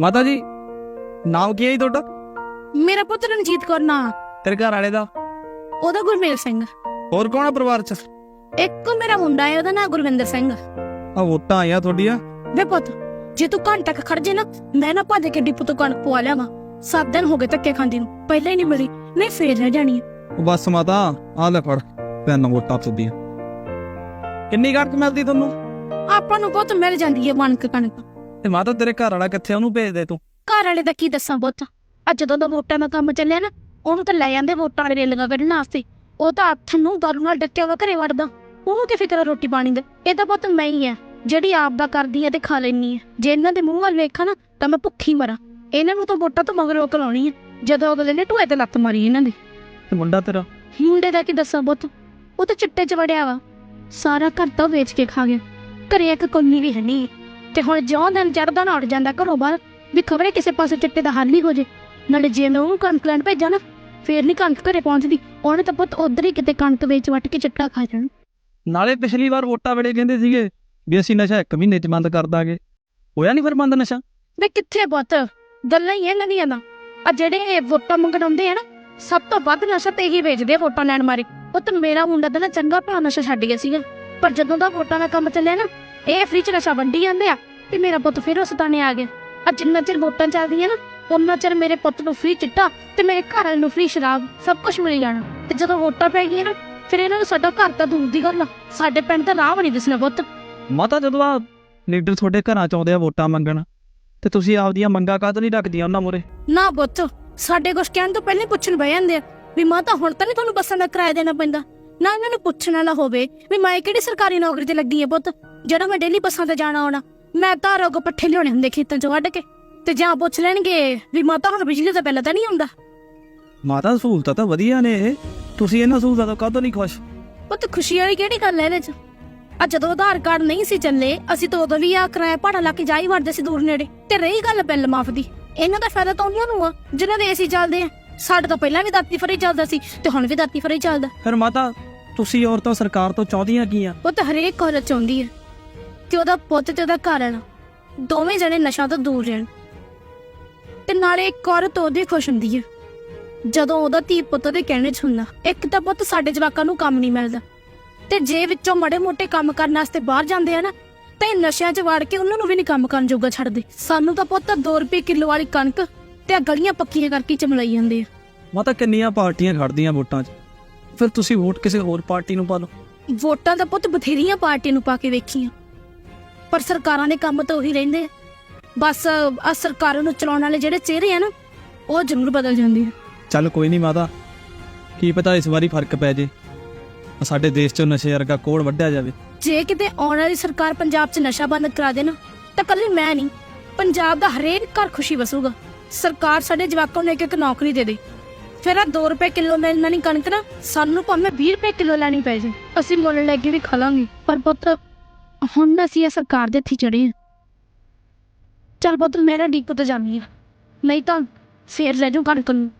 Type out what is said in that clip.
ਮਾਤਾ ਜੀ ਨਾਮ ਕੀ ਹੈ ਜੀ ਤੁਹਾਡਾ? ਮੇਰਾ ਪੁੱਤ ਰਣਜੀਤ ਕੌਰ ਨਾ। ਤੇਰੇ ਘਰ ਵਾਲੇ ਦਾ? ਉਹਦਾ ਗੁਰਮੇਲ ਸਿੰਘ। ਹੋਰ ਕੌਣ ਆ ਪਰਿਵਾਰ ਚ? ਇੱਕ ਮੇਰਾ ਮੁੰਡਾ ਹੈ ਉਹਦਾ ਨਾਂ ਗੁਰਵਿੰਦਰ ਸਿੰਘ। ਆ ਵੋਟਾਂ ਆਈਆਂ ਤੁਹਾਡੀਆਂ। ਵੇ ਪੁੱਤ ਜੇ ਤੂੰ ਘੰਟਾ ਕੁ ਖੜ ਜੇ ਨਾ ਮੈਂ ਨਾ ਭੱਜ ਕੇ ਡਿਪੂ ਤੋਂ ਕਣਕ ਪਵਾ ਲਿਆਵਾਂ। ਸੱਤ ਦਿਨ ਹੋ ਗਏ ਧੱਕੇ ਖਾਂਦੀ ਨੂੰ ਪਹਿਲਾਂ ਹੀ ਨਹੀਂ ਮਿਲੀ ਨਹੀਂ ਫੇਰ ਰਹਿ ਜਾਣੀ ਹੈ। ਉਹ ਬਸ ਮਾਤਾ ਆ ਲੈ ਫੜ ਪੈਨ ਵੋਟਾਂ ਸੁੱਦੀਆਂ ਕਿੰਨੀ ਕਣਕ ਮਿਲਦੀ ਤੁਹਾਨੂੰ? ਆਪਾਂ ਨੂੰ ਪੁੱਤ ਮਿਲ ਜਾਂਦੀ ਹੈ ਕਣਕ ਕਣਕ। ਤੇ ਮਾਤਾ ਤੇਰੇ ਘਰ ਵਾਲਾ ਕਿੱਥੇ ਆ? ਉਹਨੂੰ ਭੇਜ ਦੇ ਤੂੰ। ਘਰ ਵਾਲੇ ਦਾ ਕੀ ਦੱਸਾਂ ਪੁੱਤ? ਅੱਜ ਜਦੋਂ ਦਾ ਵੋਟਾਂ ਦਾ ਕੰਮ ਚੱਲਿਆ ਨਾ ਉਹਨੂੰ ਤਾਂ ਲੈ ਜਾਂਦੇ ਵੋਟਾਂ ਵਾਲੇ ਰੇਲੀਆਂ ਕੱਢਣ ਵਾਸਤੇ। ਉਹ ਤਾਂ ਹੱਥ ਨੂੰ ਦਾਰੂ ਨਾਲ ਡੱਕਿਆ ਵਾ ਘਰੇ ਵੜਦਾ। ਉਹਨੂੰ ਕੀ ਫਿਕਰ ਆ ਰੋਟੀ ਪਾਣੀ ਦੇ? ਇਹ ਤਾਂ ਪੁੱਤ ਮੈਂ ਹੀ ਆ ਜਿਹੜੀ ਆਪ ਦਾ ਕਰਦੀ ਆ ਤੇ ਖਾ ਲੈਣੀ ਆ। ਜੇ ਇਹਨਾਂ ਦੇ ਮੂੰਹ ਵੱਲ ਵੇਖਾਂ ਨਾ ਤਾਂ ਮੈਂ ਭੁੱਖੀ ਮਰਾਂ। ਇਹਨਾਂ ਨੂੰ ਤਾਂ ਵੋਟਾਂ ਤੋਂ ਮਗਰੋਂ ਕਲਾਉਣੀ ਆ ਜਦੋਂ ਅਗਲੇ ਨੇ ਟੂਏ ਤੇ ਲੱਤ ਮਾਰੀ ਇਹਨਾਂ ਦੀ। ਤੇ ਮੁੰਡਾ ਤੇਰਾ? ਮੁੰਡੇ ਦਾ ਕੀ ਦੱਸਾਂ ਪੁੱਤ? ਉਹ ਤਾਂ ਚਿੱਟੇ ਚ ਵੜਿਆ ਵਾ। ਸਾਰਾ ਘਰ ਤਾਂ ਵੇਚ ਕੇ ਖਾ ਗਿਆ। ਘਰੇ ਇੱਕ ਕੋਨੀ ਵੀ ਹੈ ਨਹੀਂ। ਤੇ ਹੁਣ ਜਿਉਂ ਦਿਨ ਚੜਦਾ ਨਾ ਉੱਡ ਜਾਂਦਾ ਘਰੋਂ ਬਾਹਰ ਵੀ ਖਬਰੇ ਕਿਸੇ ਪਾਸੇ ਚਿੱਟੇ ਦਾ ਹੱਲ ਹੀ ਹੋ ਜੇ। ਨਾਲੇ ਜੇ ਮੈਂ ਉਹਨੂੰ ਕਣਕ ਲੈਣ ਭੇਜਾਂ ਨਾ ਫੇਰ ਨਹੀਂ ਕਣਕ ਘਰੇ ਪਹੁੰਚਦੀ। ਉਹਨੇ ਤਾਂ ਪੁੱਤ ਉਧਰ ਹੀ ਕਿਤੇ ਕਣਕ ਵੇਚ ਵੱਟ ਕੇ ਚਿੱਟਾ ਖਾ ਜਾਣਾ। ਨਾਲੇ ਪਿਛਲੀ ਵਾਰ ਵੋਟਾਂ ਵੇਲੇ ਕਹਿੰਦੇ ਸੀਗੇ ਵੀ ਅਸੀਂ ਨਸ਼ਾ ਇੱਕ ਮਹੀਨੇ ਚ ਬੰਦ ਕਰ ਦਾਂਗੇ। ਹੋਇਆ ਨਹੀਂ ਫਿਰ ਬੰਦ ਨਸ਼ਾ? ਵੇ ਕਿੱਥੇ ਪੁੱਤ? ਗੱਲਾਂ ਹੀ ਇਹਨਾਂ ਦੀਆਂ ਨਾ। ਆ ਜਿਹੜੇ ਇਹ ਵੋਟਾਂ ਮੰਗਣ ਆਉਂਦੇ ਆ ਨਾ ਸਭ ਤੋਂ ਵੱਧ ਨਸ਼ਾ ਤੇ ਹੀ ਵੇਚਦੇ ਆ ਵੋਟਾਂ ਲੈਣ ਮਾਰੇ। ਪੁੱਤ ਮੇਰਾ ਮੁੰਡਾ ਤਾਂ ਨਾ ਚੰਗਾ ਭਲਾ ਨਸ਼ਾ ਛੱਡ ਗਿਆ ਸੀਗਾ। ਪਰ ਜਦੋਂ ਦਾ ਵੋਟਾਂ ਦਾ ਕੰਮ ਚੱਲਿਆ ਨਾ ਇਹ ਫ੍ਰੀ ਚ ਨਸ਼ਾ ਵੰਡੀ ਜਾਂਦੇ ਆ। ਤੇ ਮੇਰਾ ਪੁੱਤ ਫਿਰ ਉਸ ਤਾਨੇ ਆ ਗਿਆ। ਆ ਜਿੰਨਾ ਚਿਰ ਵੋਟਾਂ ਚੱਲਦੀਆਂ ਨਾ ਉਹਨਾਂ ਚਿਰ ਮੇਰੇ ਪੁੱਤ ਨੂੰ ਫ੍ਰੀ ਚਿੱਟਾ ਤੇ ਮੇਰੇ ਘਰ ਵਾਲੇ ਨੂੰ ਫ੍ਰੀ ਸ਼ਰਾਬ ਸਭ ਕੁਝ ਮਿਲ ਜਾਣਾ। ਤੇ ਜਦੋਂ ਵੋਟਾਂ ਪੈ ਗਈਆਂ ਨਾ ਫਿਰ ਇਹਨਾਂ ਨੂੰ ਸਾਡਾ ਘਰ ਤਾਂ ਦੂਰ ਦੀ ਗੱਲ ਆ। ਸਾਡੇ ਪਿੰਡ ਤਾਂ ਰਾਹ ਵੀ ਨਹੀਂ ਦਿਸਣਾ ਪੁੱਤ। ਮਾਤਾ ਜਦੋਂ ਆ ਲੀਡਰ ਤੁਹਾਡੇ ਘਰਾਂ ਚ ਆਉਂਦੇ ਆ ਵੋਟਾਂ ਮੰਗਣ ਤੇ ਤੁਸੀਂ ਆਪਦੀਆਂ ਮੰਗਾਂ ਕਾਹਤੋਂ ਨਹੀਂ ਰੱਖਦੀਆਂ ਉਹਨਾਂ ਮੂਰੇ ਨਾ ਪੁੱਤ ਸਾਡੇ ਕੁਛ ਕਹਿਣ ਤੋਂ ਪਹਿਲਾਂ ਹੀ ਪੁੱਛਣ ਬਹਿ ਜਾਂਦੇ ਆ ਵੀ ਮਾਂ ਤਾਂ ਹੁਣ ਤਾਂ ਨਹੀਂ ਤੁਹਾਨੂੰ ਬੱਸਾਂ ਦਾ ਕਿਰਾਇਆ ਦੇਣਾ ਪੈਂਦਾ? ਨਾ ਇਹਨਾਂ ਨੂੰ ਪੁੱਛਣ ਵਾਲਾ ਹੋਵੇ ਵੀ ਮੈਂ ਕਿਹੜੀ ਸਰਕਾਰੀ ਨੌਕਰੀ ਤੇ ਲੱਗੀ ਆ ਪੁੱਤ? ਜਿਹੜਾ ਮੈਂ ਡੇਲੀ ਬੱਸਾਂ ਤੇ ਜਾਣਾ ਆਉਣਾ ਮੈਂ ਤਾਂ ਰੋਗ ਪੱਠੇ ਲਿਆਉਣੇ ਹੁੰਦੇ ਖੇਤਾਂ ਚੋਂ ਵੱਢ ਕੇ ਤੇ ਜਾਂ ਪੁੱਛ ਲੈਣਗੇ ਵੀ ਮਾਤਾ ਹੁਣ ਬਿਜਲੀ ਦਾ ਬਿੱਲ ਤਾਂ ਨਹੀਂ ਆਉਂਦਾ। ਮਾਤਾ ਸਹੂਲਤਾਂ ਤਾਂ ਵਧੀਆ ਨੇ ਇਹ ਤੁਸੀਂ ਇਹਨਾਂ ਸਹੂਲਤਾਂ ਤੋਂ ਕਾਹਤੋਂ ਨਹੀਂ ਖੁਸ਼? ਪੁੱਤ ਖੁਸ਼ੀ ਵਾਲੀ ਕਿਹੜੀ ਗੱਲ ਹੈ ਇਹਦੇ ਚ? ਆ ਜਦੋਂ ਆਧਾਰ ਕਾਰਡ ਨਹੀਂ ਸੀ ਚੱਲੇ ਅਸੀਂ ਤਾਂ ਉਦੋਂ ਵੀ ਆ ਕਿਰਾਇਆ ਭਾੜਾ ਲਾ ਕੇ ਜਾਈ ਵੜਦੇ ਸੀ ਦੂਰ ਨੇੜੇ। ਤੇ ਰਹੀ ਗੱਲ ਬਿੱਲ ਮਾਫ ਦੀ ਇਹਨਾਂ ਦਾ ਫਾਇਦਾ ਤਾਂ ਉਹਨਾਂ ਨੂੰ ਆ ਜਿਨ੍ਹਾਂ ਦੇ ਏਸੀ ਚੱਲਦੇ ਆ ਸਾਡੇ ਤੋਂ ਪਹਿਲਾਂ ਵੀ ਦਾਤੀ ਫਰੀ ਚੱਲਦਾ ਸੀ ਤੇ ਹੁਣ ਵੀ ਦਾਤੀ ਫਰੀ ਚੱਲਦਾ। ਫਿਰ ਮਾਤਾ ਤੁਸੀਂ ਔਰਤਾਂ ਸਰਕਾਰ ਤੋਂ ਚਾਹੁੰਦੀਆਂ ਕੀ ਆ? ਉਹ ਤਾਂ ਹਰੇਕ ਔਰਤ ਚਾਹੁੰਦੀ ਹੈ। ਕਿ ਉਹਦਾ ਪੁੱਤ ਤੇ ਉਹਦਾ ਘਰ ਵਾਲਾ ਦੋਵੇਂ ਜਣੇ ਨਸ਼ਾ ਤੋਂ ਦੂਰ ਰਹਿਣ। ਤੇ ਨਾਲੇ ਇੱਕ ਔਰਤ ਉਹਦੀ ਖੁਸ਼ ਹੁੰਦੀ ਹੈ ਜਦੋਂ ਉਹਦਾ ਧੀ ਪੁੱਤ ਦੇ ਕਹਿਣੇ ਚ ਹੁੰਦਾ ਇੱਕ ਤਾਂ ਪੁੱਤ ਸਾਡੇ ਜਵਾਕਾਂ ਨੂੰ ਕੰਮ ਨਹੀਂ ਮਿਲਦਾ। ਤੇ ਜੇ ਵਿੱਚੋਂ ਮੜੇ ਮੋਟੇ ਕੰਮ ਕਰਨ ਵਾਸਤੇ ਬਾਹਰ ਜਾਂਦੇ ਆ ਨਾ ਤਾਂ ਇਹ ਨਸ਼ਿਆਂ 'ਚ ਵੜ ਕੇ ਉਹਨਾਂ ਨੂੰ ਵੀ ਨਹੀਂ ਕੰਮ ਕਰਨ ਜੋਗਾ ਛੱਡਦੇ। ਸਾਨੂੰ ਤਾਂ ਪੁੱਤ 2 ਰੁਪਏ ਕਿਲੋ ਵਾਲੀ ਕਣਕ ਤੇ ਆ ਗਲੀਆਂ ਪੱਕੀਆਂ ਕਰਕੇ ਚਮਲਾਈ ਜਾਂਦੇ ਆ। ਮਾਤਾ ਕਿੰਨੀਆਂ ਪਾਰਟੀਆਂ ਖੜਦੀਆਂ ਵੋਟਾਂ 'ਚ। ਫਿਰ ਤੁਸੀਂ ਵੋਟ ਕਿਸੇ ਹੋਰ ਪਾਰਟੀ ਨੂੰ ਪਾ ਲਓ। ਵੋਟਾਂ ਤਾਂ ਪੁੱਤ ਬਥੇਰੀਆਂ ਪਾਰਟੀਆਂ ਨੂੰ ਪਾ ਕੇ ਵੇਖੀਆਂ। ਪਰ ਸਰਕਾਰਾਂ ਦੇ ਕੰਮ ਤਾਂ ਉਹੀ ਰਹਿੰਦੇ ਆ। ਬਸ ਆ ਸਰਕਾਰਾਂ ਨੂੰ ਚਲਾਉਣ ਵਾਲੇ ਜਿਹੜੇ ਚਿਹਰੇ ਆ ਨਾ ਉਹ ਜ਼ਰੂਰ ਬਦਲ ਜਾਂਦੇ ਆ। ਚੱਲ ਕੋਈ ਨਹੀਂ ਮਾਤਾ ਕੀ ਪਤਾ ਇਸ ਵਾਰੀ ਫ਼ਰਕ ਪੈ ਜੇ। ਸਾਡੇ ਦੇਸ਼ 'ਚੋਂ ਨਸ਼ੇ ਵਰਗਾ ਕੋੜ ਵੱਢਿਆ ਜਾਵੇ। ਜੇ ਕਿਤੇ ਆਉਣ ਵਾਲੀ ਸਰਕਾਰ ਪੰਜਾਬ 'ਚ ਨਸ਼ਾ ਬੰਦ ਕਰਾ ਦੇ ਨਾ ਤਾਂ ਕੱਲੀ ਮੈਂ ਨਹੀਂ ਪੰਜਾਬ ਦਾ ਹਰੇਕ ਘਰ ਖੁਸ਼ੀ ਵਸੂਗਾ। ਸਰਕਾਰ ਸਾਡੇ ਜਵਾਕਾਂ ਨੂੰ ਇੱਕ ਇੱਕ ਨੌਕਰੀ ਦੇ ਦੇ। ਫਿਰ ਆ 2 ਰੁਪਏ ਕਿਲੋ ਮਿਲਣਾ ਨਹੀਂ ਕਣਕ ਨਾ ਸਾਨੂੰ ਭਾਵੇਂ 20 ਰੁਪਏ ਕਿਲੋ ਲੈਣੀ ਪੈ ਜੇ। ਅਸੀਂ ਮੁੱਲ ਲੈ ਕੇ ਵੀ ਖਾ ਲਾਂਗੇ ਪਰ ਪੁੱਤ ਹੁਣ ਅਸੀਂ ਇਹ ਸਰਕਾਰ ਦੇ ਹੱਥੀ ਚੜੇ ਹਾਂ। ਚੱਲ ਪੁੱਤ ਮੇਰਾ ਡੀਕ ਤੇ ਜਾਂਦੀ ਹਾਂ। ਨਹੀਂ ਤਾਂ ਫੇਰ ਲੈ ਜਾਊ ਘਰ ਨੂੰ।